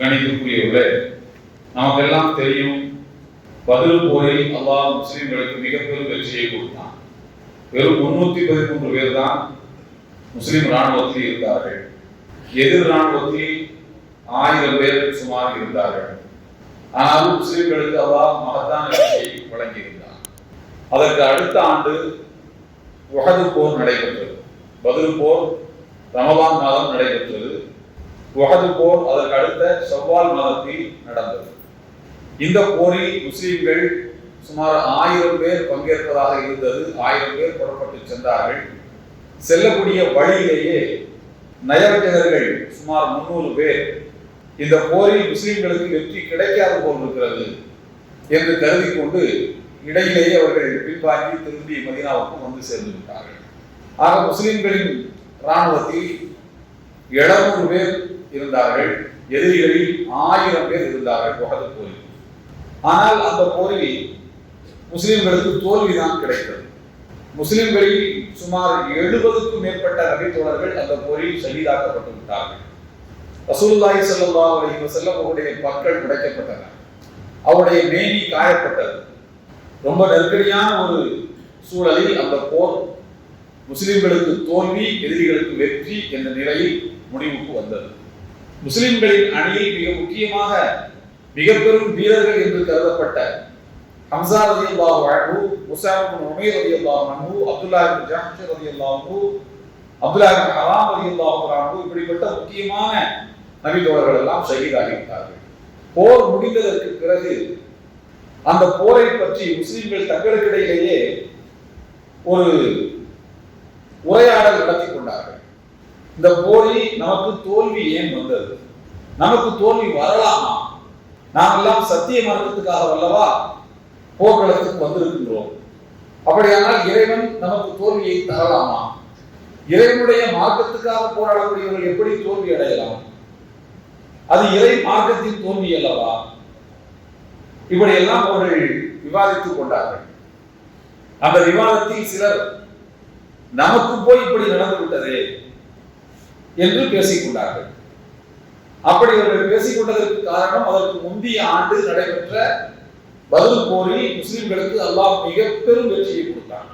கணிக்கக்கூடியவர்களே நமக்கெல்லாம் தெரியும் பதில் போரில் அல்லாஹ் முஸ்லிம்களுக்கு மிகப்பெரும் வெற்றியை கொடுத்தான். வெறும் முன்னூத்தி பதிமூன்று பேர் தான் முஸ்லிம் ராணுவத்தில் இருந்தார்கள். எதிர் ராணுவத்தில் ஆயிரம் பேர் சுமார் இருந்தார்கள். ஆனால் முஸ்லிம்களுக்கு அல்லாஹ் மகத்தான வெற்றியை வழங்கியிருந்தார் அதற்கு அடுத்த ஆண்டு உகது போர் நடைபெற்றது. பதில் போர் ரமலான் மாதம் நடைபெற்றது. உகது போர் அதற்கு அடுத்த செவ்வால் மாதத்தில் நடந்தது. இந்த போரில் முஸ்லிம்கள் சுமார் ஆயிரம் பேர் பங்கேற்பதாக இருந்தது. ஆயிரம் பேர் புறப்பட்டு சென்றார்கள். செல்லக்கூடிய வழியிலேயே நயவஞ்சகர்கள் சுமார் முன்னூறு பேர் இந்த போரில் முஸ்லிம்களுக்கு வெற்றி கிடைக்காது போல் இருக்கிறது என்று கருதி கொண்டு இடையிலேயே அவர்கள் பின்வாங்கி திரும்பி மதினாவுக்கும் வந்து சேர்ந்து விட்டார்கள். ஆக முஸ்லிம்களின் இராணுவத்தில் எழுநூறு பேர் இருந்தார்கள். எதிரிகளில் ஆயிரம் பேர் இருந்தார்கள். உகது போரில். ஆனால் அந்த போரில் முஸ்லிம்களுக்கு தோல்விதான் கிடைத்தது. முஸ்லிம்களில் சுமார் எழுபதுக்கும் மேற்பட்ட நபித்தோழர்கள் அந்த போரில் சகிதாக்கப்பட்டு விட்டார்கள். ரசூல்லாய் செல்லா அலைஹி வஸல்லம் அவருடைய பற்கள் உடைக்கப்பட்டன அவருடைய மேனி காயப்பட்டது. ரொம்ப நெருக்கடியான ஒரு சூழலில் அந்த போர் முஸ்லிம்களுக்கு தோல்வி எதிரிகளுக்கு வெற்றி என்ற நிலையில் முடிவுக்கு வந்தது. முஸ்லிம்களின் அணியில் மிக முக்கியமாக மிக பெரும் வீரர்கள் என்று கருதப்பட்ட ஹம்சா ரலியல்லாஹு வாழ்வு முஸாப் இப்னு உமைர் ரலியல்லாஹு அன்ஹு அப்துல்லாஹ் இப்னு ஜஹ்ஷ் ரலியல்லாஹு அன்ஹு அப்துல்லா இப்னு ஹராம் ரலியல்லாஹு அன்ஹு இப்படிப்பட்ட முக்கியமான நபிதோழர்கள் எல்லாம் ஷஹீதாகிவிட்டார்கள். போர் முடிந்ததற்கு பிறகு அந்த போரை பற்றி முஸ்லிம்கள் தங்களுக்கிடையிலேயே ஒரு உரையாடல் நடத்தி கொண்டார்கள். இந்த போரில் நமக்கு தோல்வி ஏன் வந்தது? நமக்கு தோல்வி வரலாமா? நாம் எல்லாம் சத்திய மரணத்துக்காக வல்லவா போர்க்களத்துக்கு வந்திருக்கின்றோம். அப்படியானால் இறைவன் நமக்கு தோல்வியை தரலாமா? இறைவனுடைய மார்க்கத்துக்காக போராடக்கூடியவர்கள் எப்படி தோல்வி அடையலாம்? அது இறை மார்க்கத்தின் தோல்வி அல்லவா? இப்படி எல்லாம் அவர்கள் விவாதித்துக் கொண்டார்கள். அந்த விவாதத்தில் சிலர் நமக்கு போய் இப்படி நடந்து விட்டதே என்று பேசிக்கொண்டார்கள். அப்படி அவர்கள் பேசிக்கொண்டதற்கு காரணம் அதற்கு முந்தைய ஆண்டு நடைபெற்ற பதில் போரில் முஸ்லிம்களுக்கு அல்லாஹ் மிக பெரும் வெற்றியை கொடுத்தான்.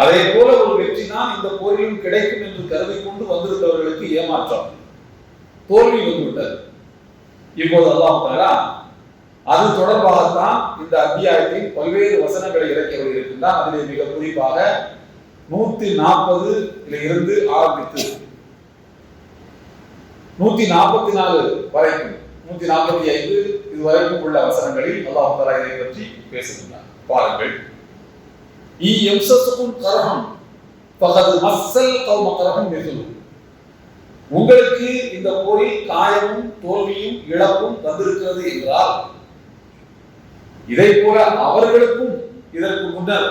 அதே போல ஒரு வெற்றி தான் இந்த போரிலும் கிடைக்கும் என்று கருதி கொண்டு வந்திருந்தவர்களுக்கு ஏமாற்றம் தோல்வி வந்துவிட்டது. இப்போது அல்லாஹ் தாலா அது தொடர்பாகத்தான் இந்த அத்தியாயத்தின் பல்வேறு வசனங்களை இறக்கி வருகின்றான் அதிலே மிக குறிப்பாக நூத்தி நாற்பதுல இருந்து ஆரம்பித்து நூத்தி நாற்பத்தி நாலு வரைக்கும் நூத்தி நாற்பத்தி ஐந்து இது வரைக்கும் உள்ள வசனங்களில் அல்லாஹ் தலா இதை பற்றி பேசுகின்றார் பாருங்கள். இ எம்சத்துக்கும் கரகம் பகது மசல் கௌம கரகம் மிகுது உங்களுக்கு இந்த போரில் காயமும் தோல்வியும் இழப்பும் வந்திருக்கிறது என்றால் இதை போல அவர்களுக்கும் இதற்கு முன்னர்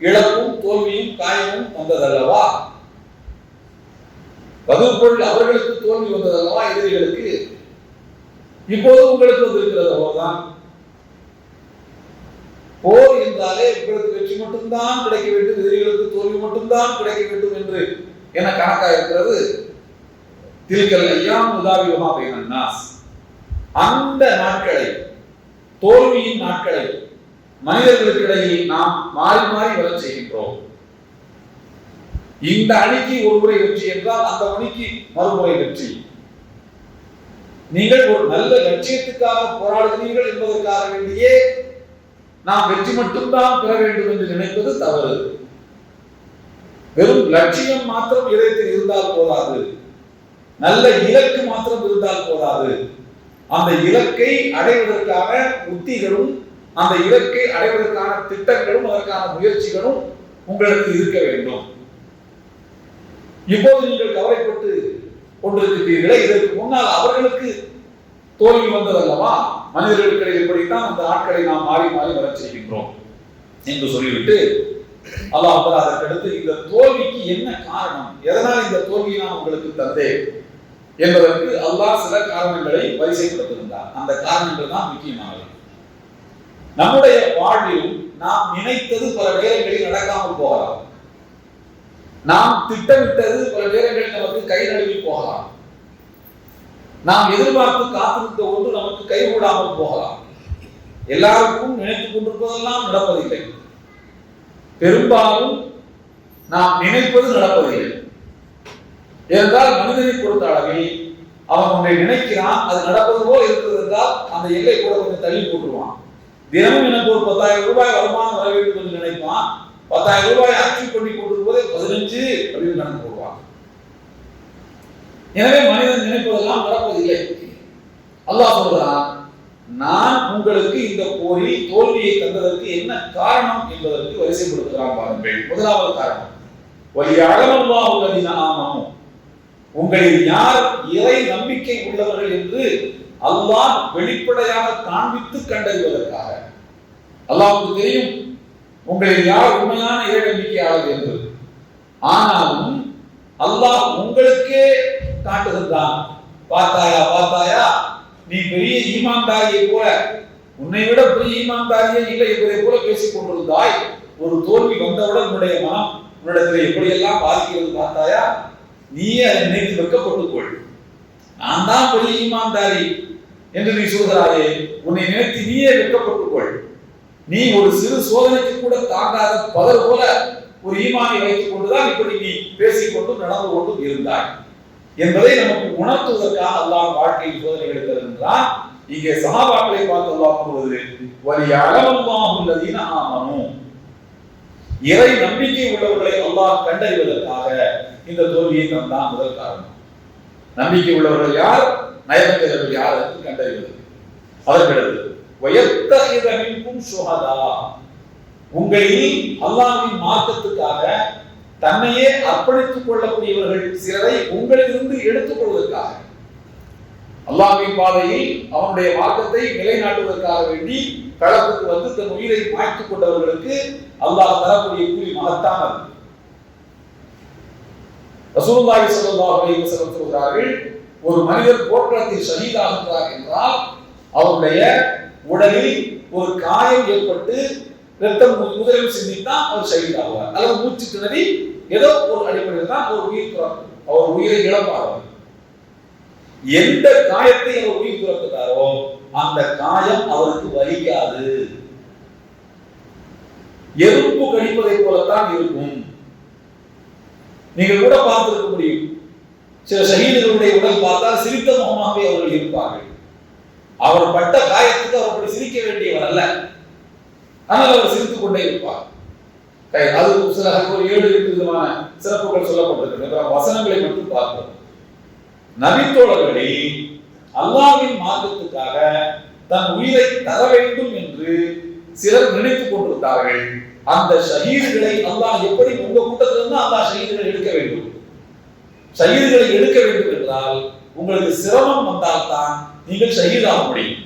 இழப்பும் தோல்வியும் காயமும் வந்ததல்லவா பதில் அவர்களுக்கு தோல்வி வந்ததல்லவா எதிரிகளுக்கு. இப்போது உங்களுக்கு வந்திருக்கிறது அவ்வளவுதான். போர் என்றாலே உங்களுக்கு வெற்றி மட்டும்தான் கிடைக்க வேண்டும் எதிரிகளுக்கு தோல்வி மட்டும்தான் கிடைக்க வேண்டும் என்று என கணக்கா இருக்கிறது தில்கல் ஐயாம் உதாவியமா நாஸ். அந்த நாட்களை தோல்வியின் நாட்களை மனிதர்களுக்கு இடையில் நாம் மாறி மாறி வளர்ச்சி செய்கின்றோம். இந்த அணிக்கு ஒரு முறை வெற்றி என்றால் அந்த அணிக்கு மறுமுறை வெற்றி. நீங்கள் ஒரு நல்ல லட்சியத்துக்காக போராடுகிறீர்கள் என்பதற்காக வேண்டியே நாம் வெற்றி மட்டும்தான் பெற வேண்டும் என்று நினைப்பது தவறு. வெறும் லட்சியம் மாத்திரம் இதயத்தில் இருந்தால் போதாது. நல்ல இலக்கு மாத்திரம் இருந்தால் போதாது. அந்த இலக்கை அடைவதற்கான உத்திகளும் அந்த இலக்கை அடைவதற்கான திட்டங்களும் அதற்கான முயற்சிகளும் உங்களுக்கு இருக்க வேண்டும். இப்போது நீங்கள் கவலைப்பட்டு கொண்டிருக்கிறீர்களே இதற்கு முன்னால் அவர்களுக்கு தோல்வி வந்ததல்லவா? மனிதர்களுக்கு இப்படித்தான் அந்த ஆட்களை நாம் மாறி மாறி வரச் செய்கின்றோம் என்று சொல்லிவிட்டு அல்லாஹ் அதற்கடுத்து இந்த தோல்விக்கு என்ன காரணம்? எதனால் இந்த தோல்வியை நான் உங்களுக்கு தந்தேன் என்பதற்கு அல்லாஹ் சில காரணங்களை வரிசைப்படுத்தியிருந்தார். அந்த காரணங்கள் தான் முக்கியமானது. நம்முடைய வாழ்வில் நாம் நினைத்தது பல வேலைகளில் நடக்காமல் போகலாம். நாம் திட்டமிட்டது பல நேரங்களில் நமக்கு கை நழுவி போகலாம். நாம் எதிர்பார்த்து காத்திருந்த ஒன்று நமக்கு கைகூடாமல் போகலாம். எல்லாருக்கும் நினைத்துக் கொண்டிருப்பதெல்லாம் நடப்பதில்லை. பெரும்பாலும் நாம் நினைப்பது நடப்பதில்லை. ஏனென்றால் மனிதனை பொறுத்த அளவில் அவன் ஒன்றை நினைக்கிறான் அது நடப்பது போல் இருக்கிறது என்றால் அந்த எல்லை கூட கொஞ்சம் தள்ளி போட்டுருவான். தினமும் எனக்கு ஒரு பத்தாயிரம் ரூபாய் வருமானம் வர வேண்டும் என்று நினைப்பான். பத்தாயிரம் ரூபாய் அச்சீவ் பண்ணி கொண்டிருக்கும் ஒன்பது பதினஞ்சு அப்படின்னு கணக்கு போடுவான் எனவே மனிதன் நினைப்பதெல்லாம் நடப்பதில்லை அல்லாஹ் சொல்கிறான் நான் உங்களுக்கு இந்த போரில் தோல்வியை தந்ததற்கு என்ன காரணம் என்பதற்கு வரிசைப்படுத்துகிறான் பாருங்கள். முதலாவது காரணம் வழி அளவல்லா உள்ளதின ஆமனும் உங்களில் யார் இறை நம்பிக்கை உள்ளவர்கள் என்று அல்லாஹ் வெளிப்படையாக காண்பித்து கண்டறிவதற்காக. அல்லாஹ்வுக்கு தெரியும் உங்களில் யார் உண்மையான இறை நம்பிக்கையாளர் என்று. ஆனாலும் அல்லாஹ் உங்களுக்கே காட்டுகின்றான். பார்த்தாயா பார்த்தாயா? நீ பெரிய ஈமான்தாரியை போல உன்னை விட பெரிய ஈமான்தாரியே இல்லை இவரை போல பேசிக் கொண்டிருந்தாய். ஒரு தோல்வி வந்தவுடன் உன்னுடைய மனம் உன்னிடத்தில் எப்படியெல்லாம் பாதிக்கிறது பார்த்தாயா? நீயே அதை நினைத்து வெட்கப்பட்டுக் கொள். நான் தான் பெரிய ஈமான்தாரி என்று நீ சொல்கிறாயே உன்னை நினைத்து நீயே வெட்கப்பட்டுக் கொள். நீ ஒரு சிறு சோதனைக்கு கூட தாண்டாத பதர் போல ஒரு ஈமானை வைத்துக் கொண்டுதான் இப்படி நீ பேசிக்கொண்டும் நடந்து கொண்டும் இருந்தாய். என்பதை நமக்கு உணர்த்துவதற்காக அல்லாஹ் வாழ்க்கையில் சோதனைகளை தருகின்றான் இங்கே சகாபாக்களை பார்த்து அல்லாஹ் கூறுவது வலி அளவல்லாஹுல்லதீன ஆமனு. இறை நம்பிக்கை உள்ளவர்களை அல்லாஹ் கண்டறிவதற்காக இந்த தோல்வியை தந்தான் முதல் காரணம். நம்பிக்கை உள்ளவர்கள் யார்? நயவஞ்சகர்கள் யார் என்று கண்டறிவது. அதற்கடுத்து வயத்தகித சுகதா உங்களில் அல்லாஹின் மார்க்கத்துக்காக தன்னையே அர்ப்பணித்துக் கொள்ளக்கூடியவர்கள் சிலரை உங்களிலிருந்து எடுத்துக் கொள்வதற்காக அல்லாஹ்வின் பாதையில் அவனுடைய மார்க்கத்தை நிலைநாட்டுவதற்காக வேண்டி களத்துக்கு வந்து தன் உயிரை மாய்த்துக் கொண்டவர்களுக்கு அல்லாஹ் தரக்கூடிய கூலி மகத்தானது ரசூலுல்லாஹி ஸல்லல்லாஹு அலைஹி வஸல்லம் சொல்கிறார்கள் ஒரு மனிதர் போர்க்களத்தில் ஷஹீதாகின்றார் என்றால் அவருடைய உடலில் ஒரு காயம் ஏற்பட்டு ரத்தம் முதலில் சிந்தித்தான் அவர் ஷஹீதாகுவார் அல்லது மூச்சு திணறி ஏதோ ஒரு அடிப்படையில் தான் அவர் உயிர் துறக்கும் அவர் உயிரை இழப்பார் எந்த காயத்தை அவர் உயிர் துறக்கிறாரோ அந்த காயம் அவருக்கு வலிக்காது. எறும்பு கடிப்பதை போலத்தான் இருக்கும். நீங்கள் கூட பார்த்திருக்க முடியும். சில ஷஹீதுகளுடைய உடல் பார்த்தால் சிரித்த முகமாகவே அவர்கள் இருப்பார்கள். அவர் பட்ட காயத்துக்கு அவர் அப்படி சிரிக்க வேண்டியவர் அல்ல. ஆனால் அவர் சிரித்துக் கொண்டே இருப்பார். அது சில ஒரு ஏழு எட்டு விதமான சிறப்புகள் சொல்லப்பட்டிருக்கு வசனங்களை மட்டும் பார்ப்போம். நபித்தோழர்களை அல்லாவின் மார்க்கத்துக்காக தன் உயிரை தர வேண்டும் என்று சிலர் நினைத்துக் கொண்டிருந்தார்கள். அந்த ஷஹீதுகளை அல்லாஹ் எப்படி உங்க கூட்டத்திலிருந்து அல்லாஹ் ஷஹீதுகளை எடுக்க வேண்டும்? ஷஹீதுகளை எடுக்க வேண்டும் என்றால் உங்களுக்கு சிரமம் வந்தால்தான் நீங்கள் ஷஹீதாக முடியும்.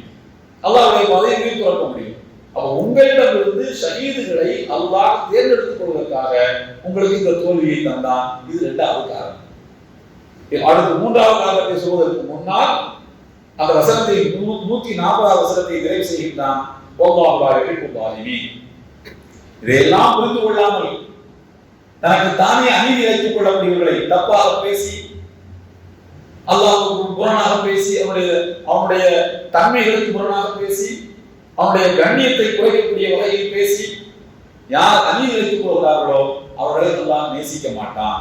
அல்லாவுடைய பதவியை உயிர் துறக்க முடியும். அப்ப உங்களிடமிருந்து ஷகீதுகளை அல்லாஹ் தேர்ந்தெடுத்துக் கொள்வதற்காக உங்களுக்கு இந்த தோல்வியை தந்தான். இது இரண்டாவது காரணம். அடுத்து மூன்றாவது காரணத்தை சொல்வதற்கு முன்னால் அந்த வசனத்தை நூத்தி நாற்பதாவது வசனத்தை நிறைவு செய்கின்றான். இதையெல்லாம் புரிந்து கொள்ளாமல் தனக்கு தானே அநீதி வைத்துக் கொள்ளக்கூடியவர்களை தப்பாக பேசி அல்லாஹ் புறனாக பேசி அவனுடைய அவனுடைய தன்மைகளுக்கு புறனாக பேசி அவனுடைய கண்ணியத்தை குறைக்கக்கூடிய வகையில் பேசி யார் அநீதி வைத்துக் கொள்கிறார்களோ அவர்களை அல்லாஹ் நேசிக்க மாட்டான்.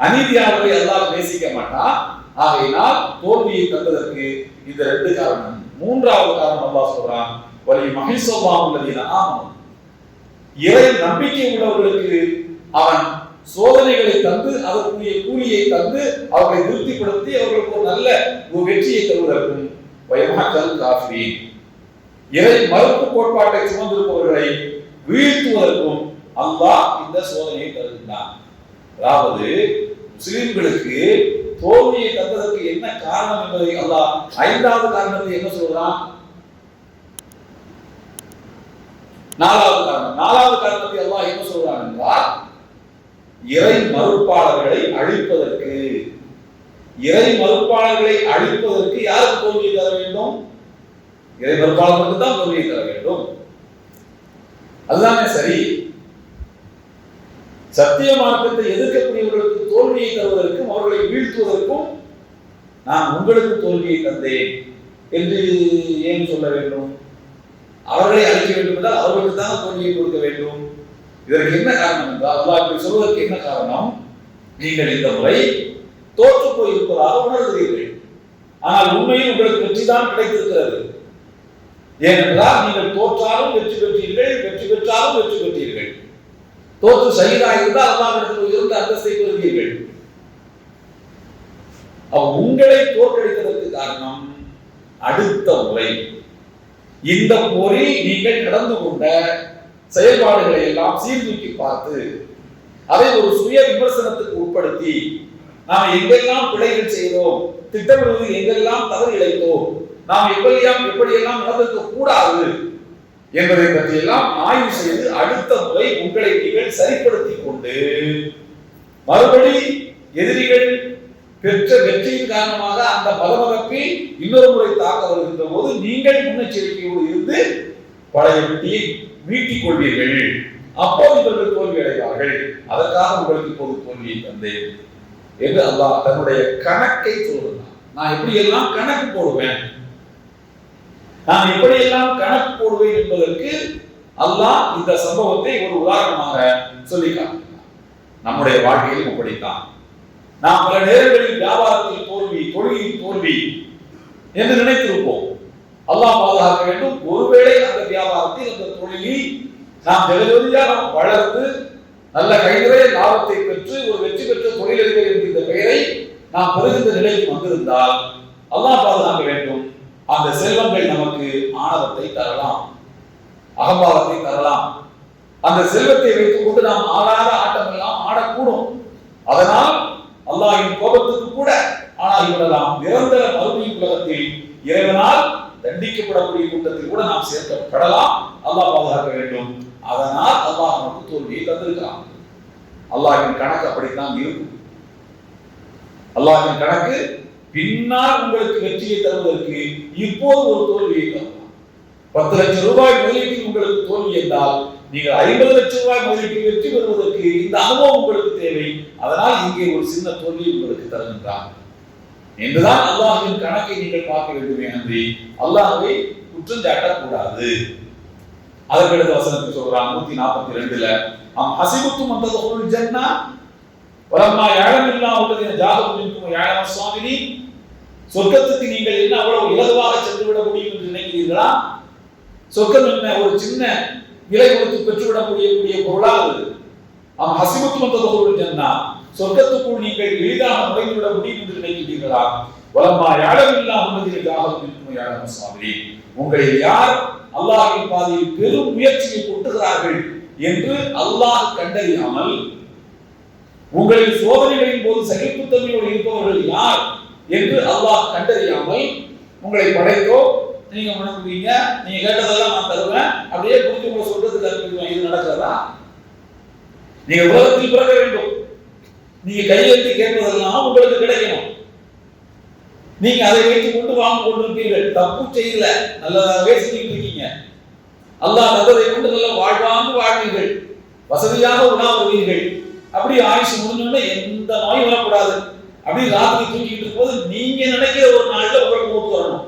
அநீதியாளர்களை அல்லாஹ் நேசிக்க மாட்டான். ஆகையினால் தோல்வியை தந்ததற்கு இந்த ரெண்டு காரணம். மூன்றாவது காரணம் அல்லாஹ் சொல்றான் வலி மகிழ்சோல்லாம் உள்ளது ஆமாம் இறை நம்பிக்கை உள்ளவர்களுக்கு அவன் சோதனைகளை தந்து அதற்குரிய கூலியை தந்து அவர்களை திருப்திப்படுத்தி அவர்களுக்கு ஒரு நல்ல ஒரு வெற்றியை தருவதற்கும் பயமாக்கல் காஃபி இறை மறுப்பு கோட்பாட்டை சுமந்திருப்பவர்களை வீழ்த்துவதற்கும் அல்லாஹ் இந்த சோதனையை தருகின்றான். அதாவது முஸ்லிம்களுக்கு தோல்வியை தந்ததற்கு என்ன காரணம் என்பதை அல்லாஹ் ஐந்தாவது காரணத்தை என்ன சொல்றான்? நாலாவது காரணம். நாலாவது காரணத்தை அல்லாஹ் என்ன சொல்றான் என்றால் இறை மறுப்பாளர்களை அழிப்பதற்கு இறை மறுப்பாளர்களை அழிப்பதற்கு யாருக்கு தோல்வியை தர வேண்டும்? இறை மறுப்பாளர்களுக்கு தான் தோல்வியை தர வேண்டும். எல்லாமே சரி? சத்திய மார்க்கத்தை எதிர்க்கக்கூடியவர்களுக்கு தோல்வியை தருவதற்கும் அவர்களை வீழ்த்துவதற்கும் நான் உங்களுக்கு தோல்வியை தந்தேன் என்று ஏன் சொல்ல வேண்டும்? அவர்களை அழிக்க வேண்டும் என்றால் அவர்களுக்கு தான் தோல்வியை கொடுக்க வேண்டும். இதற்கு என்ன காரணம் என்றால் அல்லாஹ் இப்படி சொல்வதற்கு என்ன காரணம்? நீங்கள் இந்த முறை தோற்று போயிருப்பதாக உணர்கிறீர்கள். ஆனால் உண்மையில் உங்களுக்கு வெற்றி தான் கிடைத்திருக்கிறது. ஏனென்றால் நீங்கள் தோற்றாலும் வெற்றி பெற்றீர்கள் வெற்றி பெற்றாலும் வெற்றி பெற்றீர்கள். தோற்று சகிதாக இருந்தால் அல்லாஹ்விடத்தில் உயர்ந்த அந்தஸ்தை பெறுவீர்கள். உங்களை தோற்கடித்ததற்கு காரணம் அடுத்த முறை. இந்த போரில் நீங்கள் நடந்து கொண்ட செயல்பாடுகளை எல்லாம் சீர்தூக்கி பார்த்து அதை ஒரு சுய விமர்சனத்துக்கு உட்படுத்தி நாம் எங்கெல்லாம் பிழைகள் செய்தோம் திட்டமிடுவது எங்கெல்லாம் தவறு இழைத்தோம் நாம் எப்படியெல்லாம் எப்படியெல்லாம் நடந்திருக்க கூடாது என்பதை பற்றியெல்லாம் ஆய்வு செய்து அடுத்த முறை உங்களை நீங்கள் சரிப்படுத்திக் கொண்டு மறுபடி எதிரிகள் பெற்ற வெற்றியின் காரணமாக அந்த மதமதப்பில் இன்னொரு முறை தாக்க வருகின்ற போது நீங்கள் முன்னெச்சரிக்கையோடு இருந்து பழைய வெற்றியை மீட்டிக் கொள்வீர்கள். அப்போது இவர்கள் தோல்வி அடைவார்கள். அதற்காக உங்களுக்கு இப்போது தோல்வியை தந்தேன் என்று அல்லாஹ் தன்னுடைய கணக்கை சொல்கிறான் நான் எப்படி எல்லாம் கணக்கு போடுவேன்? நான் எப்படியெல்லாம் கணக்கு போடுவேன் என்பதற்கு அல்லாஹ் இந்த சம்பவத்தை ஒரு உதாரணமாக சொல்லி நம்முடைய வாழ்க்கையில் அப்படித்தான். நாம் பல நேரங்களில் வியாபாரத்தில் தோல்வி தொழிலில் தோல்வி என்று நினைத்திருப்போம். அல்லாஹ் பாதுகாக்க வேண்டும். ஒருவேளை அந்த வியாபாரத்தில் அந்த தொழிலில் நாம் ஜெகஜோதியாக வளர்ந்து நல்ல கைகளே லாபத்தை பெற்று ஒரு வெற்றி பெற்ற தொழிலதிபர் என்கின்ற பெயரை நாம் பெறுகின்ற நிலைக்கு வந்திருந்தால் அல்லாஹ் பாதுகாக்க வேண்டும். அந்த செல்வங்கள் நமக்கு ஆணவத்தை தரலாம். அகம்பாவத்தை தரலாம். அந்த செல்வத்தை வைத்துக் கொண்டு நாம் ஆடாத ஆட்டம் எல்லாம் ஆடக்கூடும். அதனால் அல்லாஹின் கோபத்துக்கு கூட ஆளாகிவிடலாம் நிரந்தர மறுமையின் உலகத்தில் இறைவனால் தண்டிக்கப்படக்கூடிய கூட்டத்தில் கூட நாம் சேர்க்கப்படலாம். அல்லாஹ் பாதுகாக்க வேண்டும். அதனால் அல்லாஹ் நமக்கு தோல்வியை தந்திருக்கிறான். அல்லாஹின் கணக்கு அப்படித்தான் இருக்கும். அல்லாஹின் கணக்கு பின்னால் உங்களுக்கு வெற்றியை தருவதற்கு இப்போது ஒரு தோல்வியை தரலாம். பத்து லட்சம் ரூபாய் முதலீட்டில் உங்களுக்கு தோல்வி என்றால் நீங்கள் ஐம்பது லட்சம் ரூபாய் முதலீட்டில் வெற்றி பெறுவதற்கு இந்த அனுபவம் உங்களுக்கு தேவை. அதனால் இங்கே ஒரு சின்ன தோல்வி உங்களுக்கு தருகின்றான் என்றுதான் அல்லாஹின் கணக்கை நீங்கள் பார்க்க வேண்டுமே அன்றி அல்லாஹை குற்றம் சாட்டக்கூடாது. அதற்கடுத்த வசனத்தை சொல்றான் நூத்தி நாற்பத்தி ரெண்டுல அம் ஹசிபுத்தும் அந்த ஜன்னா வலம்மா யாழமில்லா உள்ளதின ஜாதகம் யாழம சுவாமினி சொர்க்கத்துக்கு நீங்கள் என்ன அவ்வளவு இலகுவாக சென்று விட முடியும் என்று நினைக்கிறீர்களா? சொர்க்கம் என்ன ஒரு சின்ன விலை கொடுத்து பெற்றுவிட முடியக்கூடிய பொருளா அது அவன் ஹசிபத்து வந்ததோடு சொன்னா சொர்க்கத்துக்குள் நீங்கள் எளிதாக நுழைந்து விட முடியும் என்று நினைக்கிறீர்களா? வலம்மா யாழமில்லா உள்ளதின ஜாதகம் இருக்கும் யாழம சுவாமி உங்களை யார் அல்லாஹின் பாதையில் பெரும் முயற்சியை கொட்டுகிறார்கள் என்று அல்லாஹ் கண்டறியாமல் உங்களின் சோதனைகளின் போது சகிப்புத்தன்மையோடு இருப்பவர்கள் யார் என்று அல்லாஹ் கண்டறியாமல் உங்களை படைத்தோ நீங்க முடங்குவீங்க நீங்க கேட்டதெல்லாம் நான் தருவேன். அப்படியே புரிஞ்சு உங்களை சொல்றதுக்கு அனுப்பிடுவேன் இது நடக்கிறதா நீங்க உலகத்தில் பிறக்க வேண்டும். நீங்க கையெழுத்து கேட்பதெல்லாம் உங்களுக்கு கிடைக்கணும். நீங்க அதை வைத்துக் கொண்டு வாங்க கொண்டிருப்பீர்கள். தப்பு செய்யல. நல்லதாகவே செஞ்சுட்டு இருக்கீங்க. அல்லாஹ் நல்லதை கொண்டு நல்ல வாழ்வாங்கு வாழ்வீர்கள். வசதியாக உணவுவீர்கள் அப்படி ஆயுஷ் முடிஞ்சோடனே எந்த நோயும் வரக்கூடாது. அப்படி ராத்திரி தூக்கிட்டு இருக்கும்போது நீங்க நினைக்கிற ஒரு நாள்ல உங்களுக்கு மூத்து வரணும்.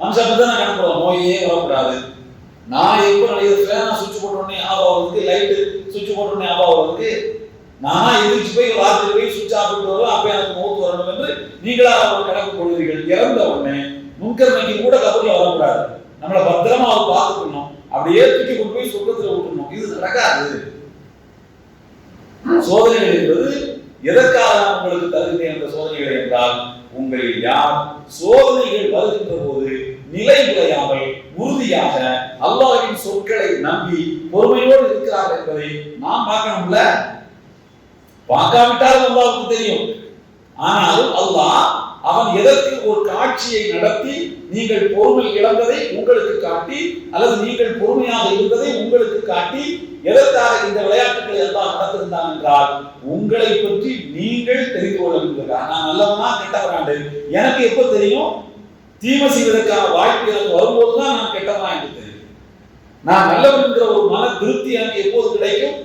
மனுஷன் தான் நான் நோயே வரக்கூடாது. நான் எப்போ நினைக்கிற ஃபேனா சுவிட்ச் போட்டோடனே உடனே வருது லைட்டு சுவிட்ச் போட்டோடனே உடனே வருது நான் எதிர்த்து போய் ராத்திரி போய் சுவிட்ச் ஆஃப் பண்ணிட்டு வருவேன். அப்போ எனக்கு மூத்து வரணும் என்று நீங்களா ஒரு கணக்கு கொள்வீர்கள் இறந்த உடனே முன்கர்மைக்கு கூட கபூர்ல வரக்கூடாது. நம்மளை பத்திரமா அவர் பார்த்துக்கணும். அப்படியே தூக்கி கொண்டு போய் சொர்க்கத்தில் விட்டுணும் இது நடக்காது. சோதனைகள் என்பது எதற்காக உங்களுக்கு தருகிறேன் என்ற சோதனைகள் என்றால் உங்களில் யார் சோதனைகள் வருகின்ற போது நிலை குறையாமல் உறுதியாக அல்லாவின் சொற்களை நம்பி பொறுமையோடு இருக்கிறார் என்பதை நாம் பார்க்கணும்ல? பார்க்காவிட்டாலும் அல்லாவுக்கு தெரியும். ஆனாலும் அல்லாஹ் அவன் எதற்கு ஒரு காட்சியை நடத்தி நீங்கள் பொறுமை இழந்ததை உங்களுக்கு காட்டி அல்லது நீங்கள் பொறுமையாக இருந்ததை உங்களுக்கு காட்டி எதற்காக இந்த விளையாட்டுகள் எல்லாம் நடத்திருந்தான் என்றால் உங்களை பற்றி நீங்கள் தெரிந்து கொள்ள விரும்புகிறார் நான் நல்லவனா கெட்டவனாண்டு எனக்கு எப்ப தெரியும்? தீமை செய்வதற்கான வாய்ப்பு எனக்கு வரும்போது தான் நான் கெட்டவனா என்று தெரியும். நான் நல்லவன் என்கிற ஒரு மன திருப்தி எனக்கு எப்போது கிடைக்கும்?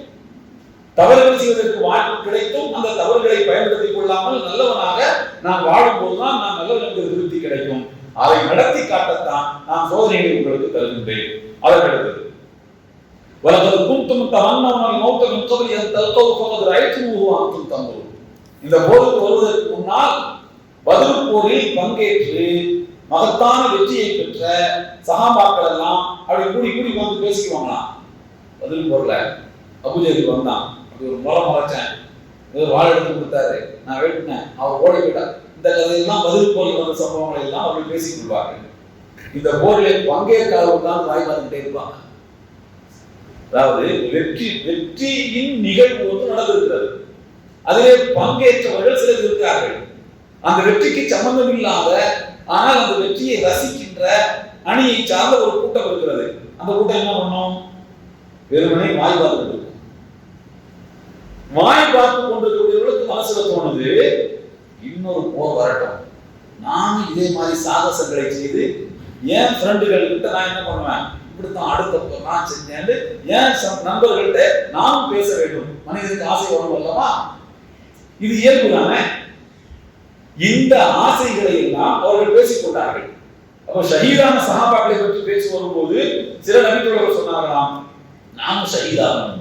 தவறுகள் செய்வதற்கு வாய்ப்பு கிடைத்தும் அந்த தவறுகளை பயன்படுத்திக் கொள்ளாமல் நல்லவனாக நான் வாழும் போதுதான் நான் நல்லவன் என்கிற திருப்தி கிடைக்கும். அதை நடத்தி காட்டத்தான் நான் சோதனைகளை உங்களுக்கு தருகின்றேன். அதற்கடுத்தது وَلَقَدْ كُنْتُمْ تَمَنَّوْنَ الْمَوْتَ مِنْ قَبْلِ أَنْ تَلْقَوْهُ فَقَدْ رَأَيْتُمُوهُ وَأَنْتُمْ تَنْظُرُونَ இந்த போருக்கு வருவதற்கு முன்னால் பதில் போரில் பங்கேற்று மகத்தான வெற்றியை பெற்ற சகாபாக்கள் எல்லாம் அப்படி கூடி கூடி வந்து பேசிக்குவாங்களாம் பதில் போர்ல அபுஜெயில் வந்தான் அப்படி ஒரு முளை முளைச்சேன் ஒரு வாழை எடுத்து கொடுத்தாரு நான் வெட்டினேன் அவர் ஓடி போயிட்டார் இந்த கதையெல்லாம் பதில் போரில் வந்த சம்பவங்களை எல்லாம் அப்படி பேசிக் கொள்வார்கள் இந்த போரில் பங்கேற்காதவங்க தான் வாய் பார்த்துக்கிட்டே இருப்பாங்க அதாவது வெற்றி வெற்றியின் நிகழ்வு ஒன்று நடந்திருக்கிறது. அதிலே பங்கேற்றவர்கள் சிலர் இருக்கிறார்கள். அந்த வெற்றிக்கு சம்பந்தம் இல்லாத ஆனால் அந்த வெற்றியை ரசிக்கின்ற அணியை சார்ந்த ஒரு கூட்டம் இருக்கிறது. அந்த கூட்டம் என்ன பண்ணும்? வெறுமனை வாய் பார்த்து வாய் பார்த்து கொண்டிருக்கக்கூடியவர்களுக்கு மனசுல தோணுது இன்னொரு போர் வரட்டும். நானும் இதே மாதிரி சாகசங்களை செய்து என் ஃப்ரெண்டுகள் கிட்ட நான் என்ன பண்ணுவேன்? இப்படித்தான் அடுத்த நான் செஞ்சேன் ஏன் ச- நண்பர்கள்ட்ட நாம் பேச வேண்டும்? மனிதனுக்கு ஆசை வரும் அல்லவா? இது இயல்பு தானே இந்த ஆசைகளை எல்லாம் அவர்கள் பேசிக் கொண்டார்கள். அப்போ ஷஹீதான சகாபாக்களை பற்றி பேசி வரும்போது சில நபித்தோழர்கள் சொன்னார்களாம் நானும் ஷஹீதாகணும்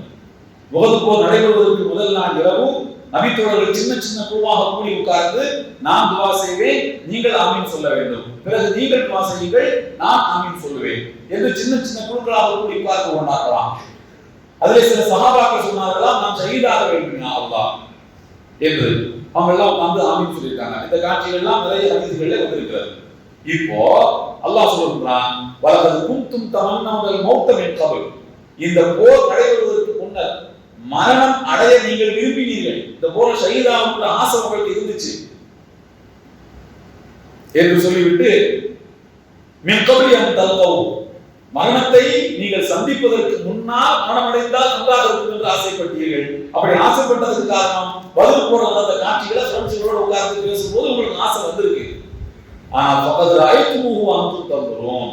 முகது போர் நடைபெறுவதற்கு முதல் நாள் இரவும் நபித்தோழர்கள் சின்ன சின்ன குழுவாக கூடி உட்கார்ந்து நான் துவா செய்வேன் நீங்கள் ஆமீன் சொல்ல வேண்டும். பிறகு நீங்கள் துவா செய்யுங்கள் நான் ஆமீன் சொல்லுவேன். என்று சின்ன சின்ன குழுக்களாக கூடி உட்கார்ந்து கொண்டார்களாம். அதிலே சில சகாபாக்கள் சொன்னார்களாம் நாம் ஷஹீதாக வேண்டும் யா என்று அவங்க எல்லாம் உட்கார்ந்து ஆமீன் சொல்லியிருக்காங்க. இந்த காட்சிகள் எல்லாம் நிறைய ஹதீஸ்களில் வந்திருக்கிறது. இப்போ அல்லாஹ் சொல்றான் வலது குந்தும் முதல் மௌத்தம் என்பவள் இந்த போர் நடைபெறுவதற்கு மரணம் அடைய நீங்கள் விரும்பினீர்கள். இந்த போல ஷஹீதாவுன்ற ஆசை உங்களுக்கு இருந்துச்சு. என்று சொல்லிவிட்டு மின்கபடி அந்த தல்கவும் மரணத்தை நீங்கள் சந்திப்பதற்கு முன்னால் மரணமடைந்தால் நன்றாக இருக்கும் என்று ஆசைப்பட்டீர்கள். அப்படி ஆசைப்பட்டதுக்கு காரணம் பதில் போற அந்த காட்சிகளை ஃப்ரெண்ட்ஸுகளோட உட்கார்ந்து பேசும்போது உங்களுக்கு ஆசை வந்திருக்கு. ஆனா பக்கத்துல முகம் மூவாந்து தந்துடும்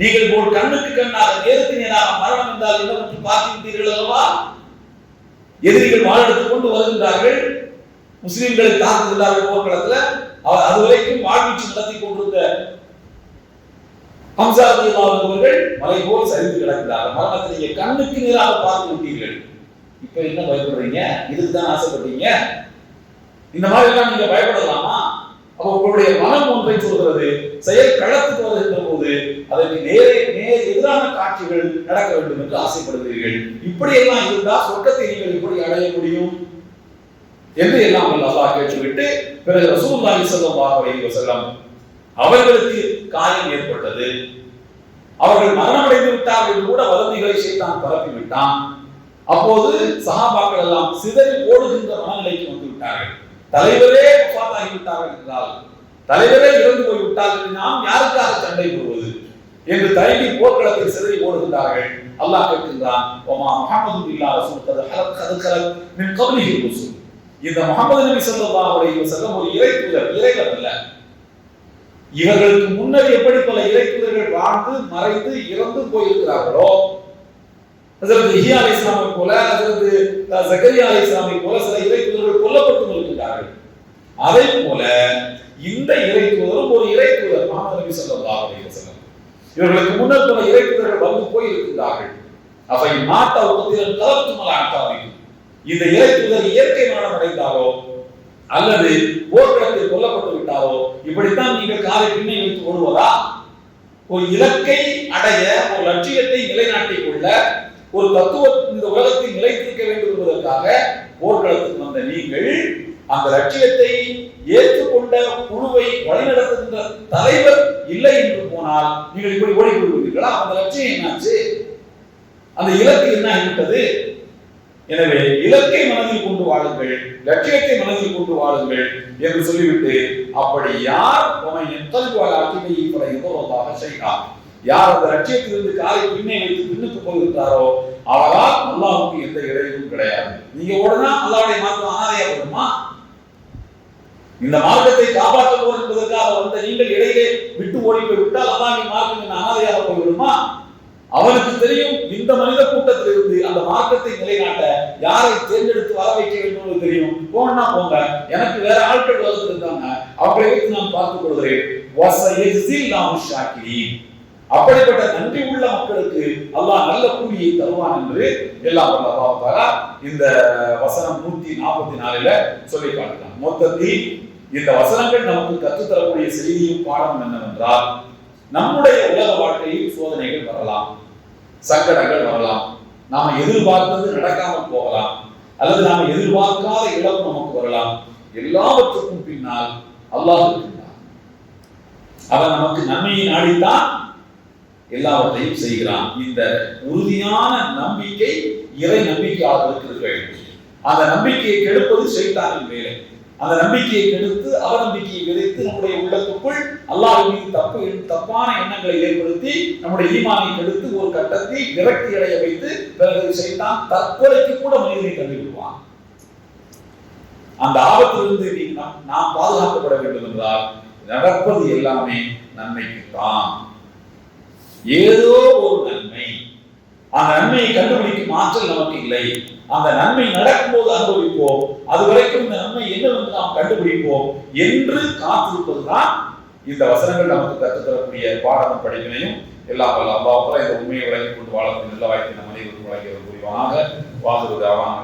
நீங்கள் போல் கண்ணுக்கு கண்ணாக நேருக்கு நேராக மரணம் என்றால் என்ன பற்றி பார்க்கின்றீர்கள் அல்லவா? எதிரிகள் வாழெடுத்துக் கொண்டு வருகின்றார்கள். முஸ்லிம்களை தாக்குகின்றார்கள் போர்க்களத்துல அவர் அதுவரைக்கும் வாழ்வீச்சு நடத்தி கொண்டிருந்த ஹம்சா அவர்கள் மலை போல் சரிந்து கிடக்கிறார்கள் மரணத்தை நீங்க கண்ணுக்கு நேராக பார்த்து விட்டீர்கள் இப்ப என்ன பயப்படுறீங்க? இதுக்கு தான் ஆசைப்பட்டீங்க? இந்த மாதிரி எல்லாம் நீங்க பயப்படலாமா? அப்ப உங்களுடைய மனம் ஒன்றை சொல்கிறது செயல் களத்துக்கு வருகின்ற போது அதற்கு நேரே நேர் எதிரான காட்சிகள் நடக்க வேண்டும் என்று ஆசைப்படுகிறீர்கள். இப்படி எல்லாம் இருந்தால் சொர்க்கத்தை நீங்கள் எப்படி அடைய முடியும்? என்று எல்லாம் வல்ல அல்லாஹ் கேட்டுவிட்டு பிறகு ரசூல்லாஹி ஸல்லல்லாஹு அலைஹி வஸல்லம் அவர்களுக்கு காயம் ஏற்பட்டது. அவர்கள் மரணமடைந்து விட்டார்கள் என்று கூட வதந்திகளை செய்தான் பரப்பி விட்டான். அப்போது சஹாபாக்கள் எல்லாம் சிதறி ஓடுகின்ற மனநிலைக்கு வந்து விட்டார்கள். தலைவரே ஆகிவிட்டார்கள் விட்டார்கள் என்றால் தலைவரே இறந்து போய் விட்டார்கள் நாம் யாருக்காக சண்டை போடுவது? என்று தயங்கி போர்க்களத்தில் சிதறி ஓடுகின்றார்கள் அல்லாஹ் கேட்கின்றான் ஒமா முஹம்மது பில்லா ரசூல் கது ஹலக் கது ரசூல். இந்த முகமது நபி ஸல்லல்லாஹு அலைஹி வஸல்லம் ஒரு இறை தூதர் இறைவர் அல்ல. இவர்களுக்கு முன்னர் எப்படி பல இறைத்தூதர்கள் வாழ்ந்து மறைந்து இறந்து போயிருக்கிறார்களோ ஹஜரத் இஹியா அலை இஸ்லாமை போல ஹஜரத் ஜக்கரியா அலை இஸ்லாமை போல சில இறைத்தூதர்கள் கொல்லப்பட்டு இருக்கிறார்கள் அதே போல இந்த இறைத்தூதரும் ஒரு இறைத்தூதர் முகமது நபி ஸல்லல்லாஹு அலைஹி இவர்களுக்கு முன்னர் பல இறைத்தூதர்கள் வந்து போயிருக்கிறார்கள் அவை மாட்டா உபத்திரன் கலத்துமல ஆட்டாவிக்கும் இந்த இறைத்தூதர் இயற்கை மரணம் அடைந்தாரோ அல்லது போர்க்களத்தில் கொல்லப்பட்டு விட்டாரோ இப்படித்தான் நீங்கள் காலை பின்னே வைத்து ஓடுவதா? ஒரு இலக்கை அடைய ஒரு லட்சியத்தை நிலைநாட்டிக் கொள்ள ஒரு தத்துவ இந்த உலகத்தில் நிலைத்திருக்க வேண்டும் என்பதற்காக போர்க்களத்துக்கு வந்த நீங்கள் அந்த லட்சியத்தை ஏற்றுக்கொண்ட குழுவை வழிநடத்துகின்ற தலைவர் இல்லை என்று போனால் நீங்கள் இப்படி ஓடிக்கொள்வீர்களா அந்த லட்சியம் என்னாச்சு? அந்த இலக்கு என்ன ஆகிவிட்டது எனவே இலக்கை மனதில் கொண்டு வாழுங்கள் லட்சியத்தை மனதில் கொண்டு வாழுங்கள் என்று சொல்லிவிட்டு அப்படி யார் உமை எத்தல்வாழ் அக்கிமையை யார் அந்த லட்சியத்திலிருந்து காலை பின்னே வைத்து பின்னுக்கு போயிருந்தாரோ அவரால் அல்லாவுக்கு எந்த இடையும் கிடையாது. நீங்க உடனே அல்லாவுடைய மாற்றம் ஆதாயம் வருமா? இந்த மார்க்கத்தை காப்பாற்ற என்பதற்காக வந்த நீங்கள் இடையிலே விட்டு ஓடி போய் விட்டால் நீ மார்க்கம் என்ன அனாதையாக போய்விடுமா? அவனுக்கு தெரியும் இந்த மனித கூட்டத்திலிருந்து அந்த மார்க்கத்தை நிலைநாட்ட யாரை தேர்ந்தெடுத்து வர வைக்க வேண்டும் தெரியும். போனா போங்க எனக்கு வேற ஆட்கள் வந்து இருந்தாங்க அவங்களை வைத்து நான் பார்த்துக் கொள்கிறேன். அப்படிப்பட்ட நன்றி உள்ள மக்களுக்கு அல்லாஹ் நல்ல கூலியை தருவான் என்று எல்லாம் வல்ல அல்லாஹ் இந்த வசனம் நூத்தி நாற்பத்தி நாலுல சொல்லி காட்டுறான் மொத்தத்தில் இந்த வசனங்கள் நமக்கு கற்றுத்தரக்கூடிய செய்தியும் பாடம் என்னவென்றால் நம்முடைய உலக வாழ்க்கையில் சோதனைகள் வரலாம் சங்கடங்கள் வரலாம். நாம எதிர்பார்த்தது நடக்காமல் போகலாம் அல்லது நாம எதிர்பார்க்காத இழப்பு நமக்கு வரலாம். எல்லாவற்றுக்கும் பின்னால் அல்லாஹ் இருக்கின்றான். அவன் நமக்கு நன்மையை நாடித்தான் எல்லாவற்றையும் செய்கிறான். இந்த உறுதியான நம்பிக்கை இறை நம்பிக்கையாளர்களுக்கு இருக்க வேண்டும். அந்த நம்பிக்கையை கெடுப்பது செய்தாரின் வேலை. அந்த நம்பிக்கையை கெடுத்து அவநம்பிக்கையை விதைத்து நம்முடைய உள்ளத்துக்குள் அல்லாஹ் மீது தப்பு தப்பான எண்ணங்களை ஏற்படுத்தி நம்முடைய ஈமானை கெடுத்து ஒரு கட்டத்தை விரக்தி அடைய வைத்து பிறகு செய்தான் தற்கொலைக்கு கூட மனிதனை தள்ளிவிடுவான். அந்த ஆபத்திலிருந்து நீ நாம் நாம் பாதுகாக்கப்பட வேண்டும் என்றால் நடப்பது எல்லாமே நன்மைக்குத்தான். ஏதோ ஒரு நன்மை. அந்த நன்மையை கண்டுபிடிக்கும் ஆற்றல் நமக்கு இல்லை அந்த நன்மை நடக்கும்போது அனுபவிப்போம். அது வரைக்கும் இந்த நன்மை என்னவென்று நாம் கண்டுபிடிப்போம் என்று காத்திருப்பதுதான் இந்த வசனங்கள் நமக்கு கற்றுத்தரக்கூடிய பாடமும் படிப்பினையும். எல்லாம் வல்ல அல்லாஹ் இந்த உண்மையை விளங்கி கொண்டு வாழக்கூடிய நல்ல வாய்ப்பு நம் அனைவருக்கும் வழங்கியவர் புரிவானாக வாங்குவது அவன்